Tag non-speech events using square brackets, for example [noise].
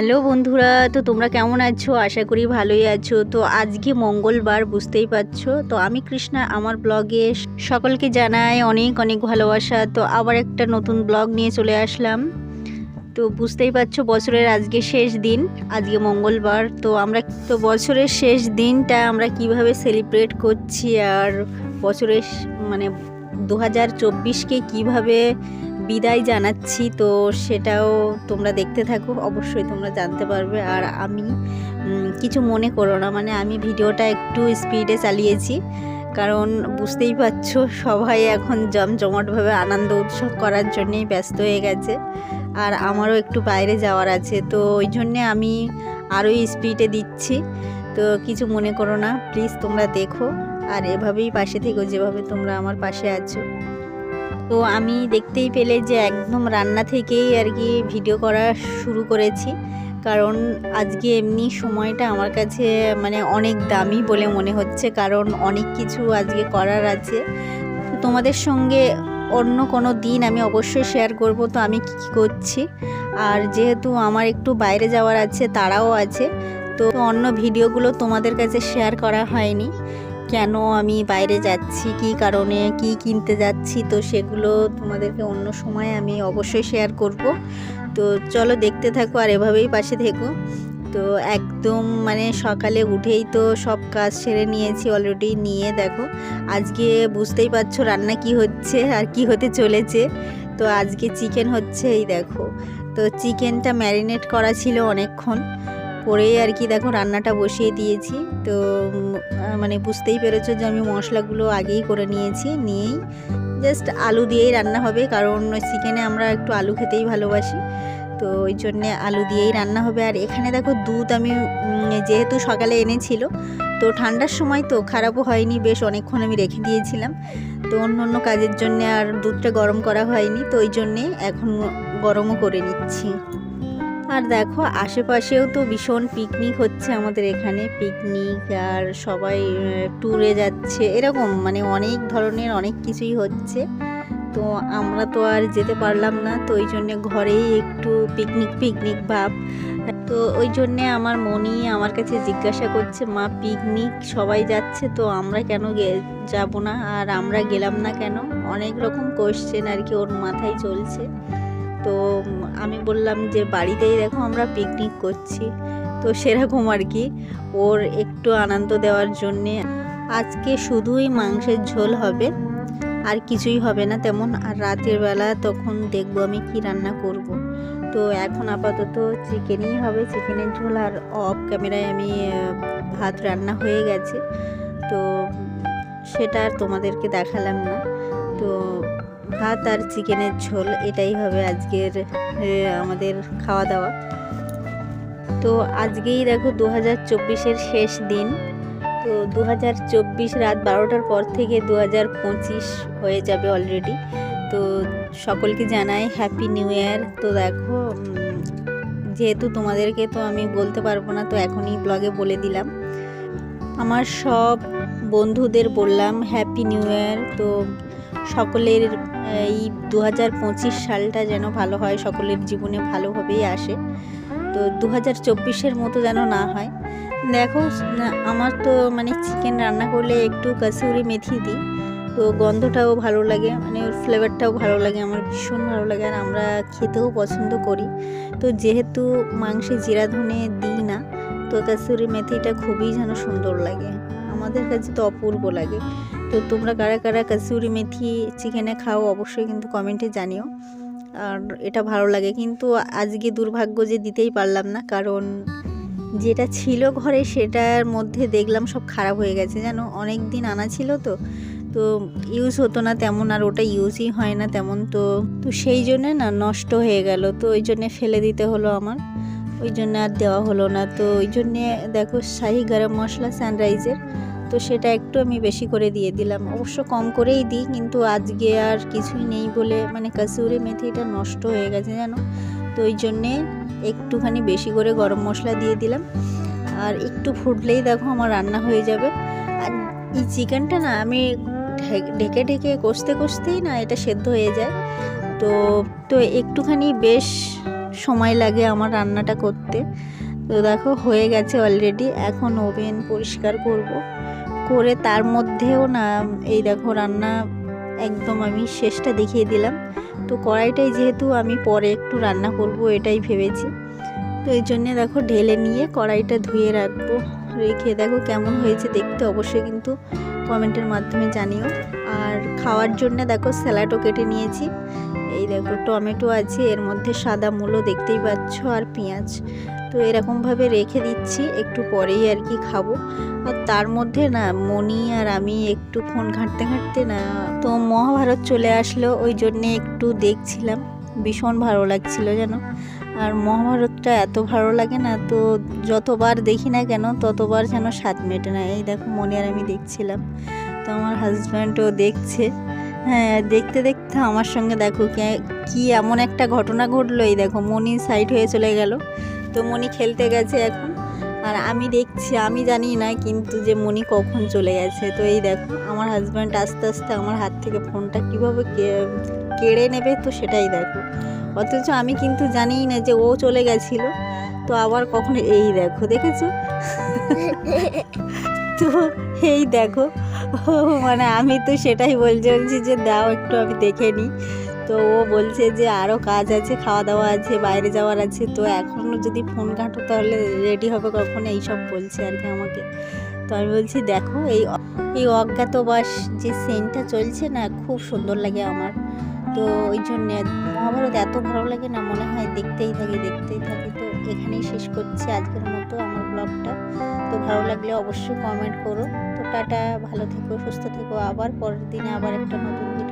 Hello বন্ধুরা, তো তোমরা কেমন আছো? আশা করি ভালোই আছো। তো আজকে মঙ্গলবার, বুঝতেই পারছ? তো আমি কৃষ্ণা, আমার ব্লগে সকলকে জানাই অনেক অনেক ভালোবাসা। তো আবার একটা নতুন ব্লগ নিয়ে চলে আসলাম। তো বুঝতেই পারছ বছরের আজকে শেষ দিন, আজকে মঙ্গলবার। তো আমরা, তো বছরের শেষ দিনটা আমরা কীভাবে সেলিব্রেট করছি আর বছরের মানে দু হাজার চব্বিশকে কীভাবে বিদায় জানাচ্ছি, তো সেটাও তোমরা দেখতে থাকো, অবশ্যই তোমরা জানতে পারবে। আর আমি কিছু মনে করো না মানে আমি ভিডিওটা একটু স্পিডে চালিয়েছি, কারণ বুঝতেই পারছ সবাই এখন জমজমাটভাবে আনন্দ উৎসব করার জন্যেই ব্যস্ত হয়ে গেছে, আর আমারও একটু বাইরে যাওয়ার আছে, তো ওই জন্যে আমি আরও স্পিডে দিচ্ছি। তো কিছু মনে করো না, প্লিজ তোমরা দেখো। আর এভাবেই পাশে থেকো, যেভাবে তোমরা আমার পাশে আছো। তো আমি দেখতেই পেলে যে একদম রান্না থেকেই আর কি ভিডিও করা শুরু করেছি। কারণ আজকে এমনি সময়টা আমার কাছে মানে অনেক দামি বলে মনে হচ্ছে, কারণ অনেক কিছু আজকে করার আছে। তোমাদের সঙ্গে অন্য কোনো দিন আমি অবশ্যই শেয়ার করব, তো আমি কী কী করছি। আর যেহেতু আমার একটু বাইরে যাওয়ার আছে, তারাও আছে, তো অন্য ভিডিওগুলো তোমাদের কাছে শেয়ার করা হয়নি। কেন আমি বাইরে যাচ্ছি? কী কারণে? কি কিনতে যাচ্ছি? তো সেগুলো তোমাদেরকে অন্য সময় আমি অবশ্যই শেয়ার করব। তো চলো দেখতে থাকো আর এভাবেই পাশে থেকো। তো একদম মানে সকালে উঠেই তো সব কাজ সেরে নিয়েছি অলরেডি নিয়ে দেখো, আজকে বুঝতেই পারছ রান্না কি হচ্ছে আর কি হতে চলেছে। তো আজকে চিকেন হচ্ছে, এই দেখো। তো চিকেনটা ম্যারিনেট করা ছিল অনেকক্ষণ। করেই আর কি দেখো রান্নাটা বসিয়ে দিয়েছি। তো মানে বুঝতেই পেরেছ যে আমি মশলাগুলো আগেই করে নিয়েছি, নিয়েই জাস্ট আলু দিয়েই রান্না হবে। কারণ চিকেনে আমরা একটু আলু খেতেই ভালোবাসি। তো ওই জন্যে আলু দিয়েই রান্না হবে। আর এখানে দেখো দুধ আমি যেহেতু সকালে এনেছিল, তো ঠান্ডার সময় তো খারাপও হয়নি, বেশ অনেকক্ষণ আমি রেখে দিয়েছিলাম। তো অন্য অন্য কাজের জন্যে আর দুধটা গরম করা হয়নি। তো ওই জন্যে এখন গরমও করে নিচ্ছি। আর দেখো, আশেপাশেও তো ভীষণ পিকনিক হচ্ছে আমাদের এখানে। পিকনিক আর সবাই ট্যুরে যাচ্ছে, এরকম মানে অনেক ধরনের অনেক কিছুই হচ্ছে। তো আমরা তো আর যেতে পারলাম না, তো ওই জন্যে ঘরেই একটু পিকনিক পিকনিক ভাব। তো ওই জন্যে আমার মনি আমার কাছে জিজ্ঞাসা করছে, মা পিকনিক সবাই যাচ্ছে, তো আমরা কেন যাব না? আর আমরা গেলাম না কেন? অনেক রকম কোয়েশ্চেন আর কি ওর মাথায় চলছে। তো আমি বললাম যে বাড়িতেই দেখো আমরা পিকনিক করছি। তো সেরকম আর কি, ওর একটু আনন্দ দেওয়ার জন্যে। আজকে শুধুই মাংসের ঝোল হবে, আর কিছুই হবে না তেমন। আর রাতের বেলা তখন দেখব আমি কি রান্না করব। তো এখন আপাতত চিকেনই হবে, চিকেনের ঝোল। আর অফ ক্যামেরায় আমি ভাত রান্না হয়ে গেছে। তো সেটা আর তোমাদেরকে দেখালাম না। তো ভাত আর চিকেনের ঝোল, এটাই হবে আজকের আমাদের খাওয়া দাওয়া তো আজকেই দেখো দু হাজার চব্বিশের শেষ দিন। তো দু হাজার চব্বিশ রাত বারোটার পর থেকে দু হাজার পঁচিশ হয়ে যাবে অলরেডি তো সকলকে জানাই হ্যাপি নিউ ইয়ার তো দেখো যেহেতু তোমাদেরকে তো আমি বলতে পারব না, তো এখনই ব্লগে বলে দিলাম। আমার সব বন্ধুদের বললাম হ্যাপি নিউ ইয়ার তো সকলের এই দু হাজার পঁচিশ সালটা যেন ভালো হয়, সকলের জীবনে ভালোভাবেই আসে। তো দু হাজার চব্বিশের মতো যেন না হয়। দেখো আমার তো মানে চিকেন রান্না করলে একটু কাসুরি মেথি দিই। তো গন্ধটাও ভালো লাগে মানে ওর ফ্লেভারটাও ভালো লাগে, আমার ভীষণ ভালো লাগে আর আমরা খেতেও পছন্দ করি। তো যেহেতু মাংসে জিরা ধনে দিই না, তো কাসুরি মেথিটা খুবই যেন সুন্দর লাগে। আমাদের কাছে তো অপূর্ব লাগে। তো তোমরা কারা কারা কাসুরি মেথি, চিকেনে খাও অবশ্যই কিন্তু কমেন্টে জানিও। আর এটা ভালো লাগে। কিন্তু আজকে দুর্ভাগ্য যে দিতেই পারলাম না, কারণ যেটা ছিল ঘরে সেটার মধ্যে দেখলাম সব খারাপ হয়ে গেছে। জানো অনেক দিন আনা ছিল তো তো ইউজ হতো না তেমন, আর ওটা ইউজই হয় না তেমন তো তো সেই জন্যে না নষ্ট হয়ে গেল। তো ওই জন্যে ফেলে দিতে হলো আমার। ওই জন্য আর দেওয়া হলো না। তো ওই জন্যে দেখো শাহি গরম মশলা সানরাইজের তো সেটা একটু আমি বেশি করে দিয়ে দিলাম। অবশ্য কম করেই দিই, কিন্তু আজকে আর কিছুই নেই বলে মানে কাসুরি মেথিটা নষ্ট হয়ে গেছে জানো? তো ওই জন্যে একটুখানি বেশি করে গরম মশলা দিয়ে দিলাম। আর একটু ফুটলেই দেখো আমার রান্না হয়ে যাবে। আর এই চিকেনটা না আমি ঢেকে ঢেকে কষতে, কষতেই না এটা সেদ্ধ হয়ে যায়। তো তো একটুখানি বেশ সময় লাগে আমার রান্নাটা করতে। তো দেখো হয়ে গেছে অলরেডি এখন ওভেন পরিষ্কার করব। করে তার মধ্যেও না এই দেখো রান্না একদম আমি শেষটা দেখিয়ে দিলাম। তো কড়াইটাই যেহেতু আমি পরে একটু রান্না করব এটাই ভেবেছি। তো এই জন্যে দেখো ঢেলে নিয়ে কড়াইটা ধুয়ে রাখব। রেখে দেখো কেমন হয়েছে দেখতে অবশ্যই কিন্তু কমেন্টের মাধ্যমে জানিও। আর খাওয়ার জন্য দেখো স্যালাডও কেটে নিয়েছি। এই দেখো টমেটো আছে, এর মধ্যে সাদা মূলো দেখতেই পাচ্ছ, আর পেঁয়াজ। তো এরকমভাবে রেখে দিচ্ছি, একটু পরেই আর কি খাব। আর তার মধ্যে না মনি আর আমি একটু ফোন ঘাঁটতে ঘাঁটতে না, তো মহাভারত চলে আসলো, ওই জন্যে একটু দেখছিলাম। ভীষণ ভালো লাগছিল যেন। আর মহাভারতটা এত ভালো লাগে না, তো যতবার দেখি না কেন, ততবার যেন স্বাদ মেটে না। এই দেখো মনি আর আমি দেখছিলাম। তো আমার হাজব্যান্ডও দেখছে। হ্যাঁ দেখতে দেখতে আমার সঙ্গে দেখো কি এমন একটা ঘটনা ঘটলো। এই দেখো মনি সাইড হয়ে চলে গেল। তো মনি খেলতে গেছে এখন। আর আমি দেখছি আমি জানি না কিন্তু যে মনি কখন চলে গেছে। তো এই দেখো আমার হাজব্যান্ড আস্তে আস্তে আমার হাত থেকে ফোনটা কীভাবে কেড়ে নেবে তো সেটাই দেখো। অথচ আমি কিন্তু জানিই না যে ও চলে গেছিল। তো আবার কখন এই দেখো দেখেছ? [laughs] তো এই দেখো মানে আমি তো সেটাই বলছি বলছি যে দাও একটু আমি দেখে নিই। তো ও বলছে যে আরও কাজ আছে খাওয়া দাওয়া আছে, বাইরে যাওয়ার আছে। তো এখনও যদি ফোন ঘাঁটো তাহলে রেডি হবে কখন? এইসব বলছে আর কি আমাকে। তো আমি বলছি, দেখো, এই এই অজ্ঞাতবাস যে সেন্টটা চলছে না, খুব সুন্দর লাগে আমার। তো ওই জন্যে মহাভারত এত ভালো লাগে না, মনে হয় দেখতেই থাকি দেখতেই থাকি। তো এখানেই শেষ করছি আজকের মতো আমার ব্লগটা তো ভালো লাগলে অবশ্যই কমেন্ট করো। তো টাটা, ভালো থেকো, সুস্থ থেকো। আবার পরের দিনে আবার একটা নতুন ভিডিও